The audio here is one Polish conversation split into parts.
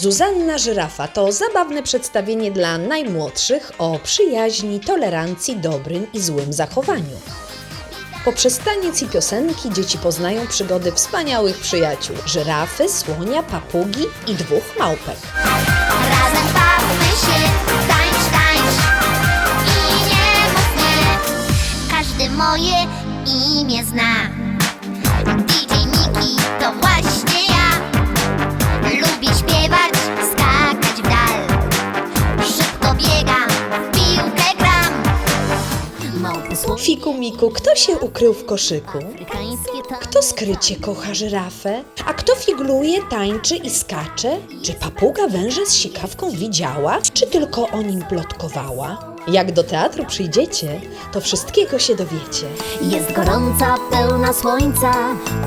Zuzanna Żyrafa to zabawne przedstawienie dla najmłodszych o przyjaźni, tolerancji, dobrym i złym zachowaniu. Poprzez taniec i piosenki dzieci poznają przygody wspaniałych przyjaciół żyrafy, słonia, papugi i dwóch małpek. Razem bawmy się, tańcz, tańcz i nie mów. Każdy moje imię zna. DJ Miki to właśnie Fiku Miku, kto się ukrył w koszyku? Kto skrycie kocha żyrafę? A kto figluje, tańczy i skacze? Czy papuga węża z sikawką widziała, czy tylko o nim plotkowała? Jak do teatru przyjdziecie, to wszystkiego się dowiecie. Jest gorąca, pełna słońca,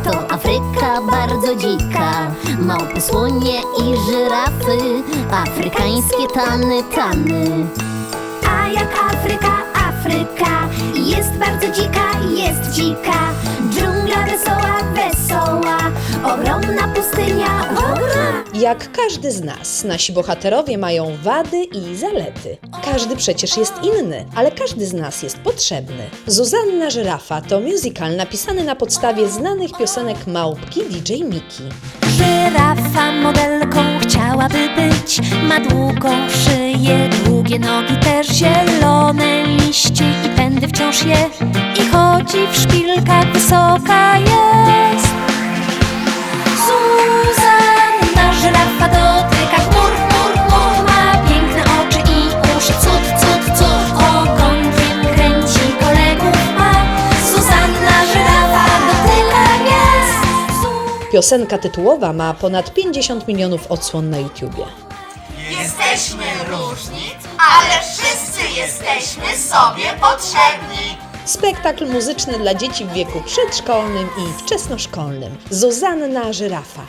to Afryka bardzo dzika. Małpy, słonie i żyrafy, afrykańskie tany, tany. Bardzo dzika, jest dzika. Dżungla wesoła, wesoła, ogromna pustynia, ogromna. Jak każdy z nas, nasi bohaterowie mają wady i zalety. Każdy przecież jest inny, ale każdy z nas jest potrzebny. Zuzanna Żyrafa to musical napisany na podstawie znanych piosenek małpki DJ Miki. Żyrafa modelką chciałaby być Ma długą szyję, długie nogi też zielone liście wciąż je I chodzi w szpilkach, wysoka jest. Zuzanna żyrafa dotyka chmur, chmur, chmur Ma piękne oczy i uszy, cud, cud, cud Ogonkiem kręci, kolegów ma Zuzanna żyrafa dotyka gwiazd Piosenka tytułowa ma ponad 50 milionów odsłon na YouTubie. Jesteśmy różni, ale wszyscy jesteśmy sobie potrzebni. Spektakl muzyczny dla dzieci w wieku przedszkolnym i wczesnoszkolnym. Zuzanna Żyrafa.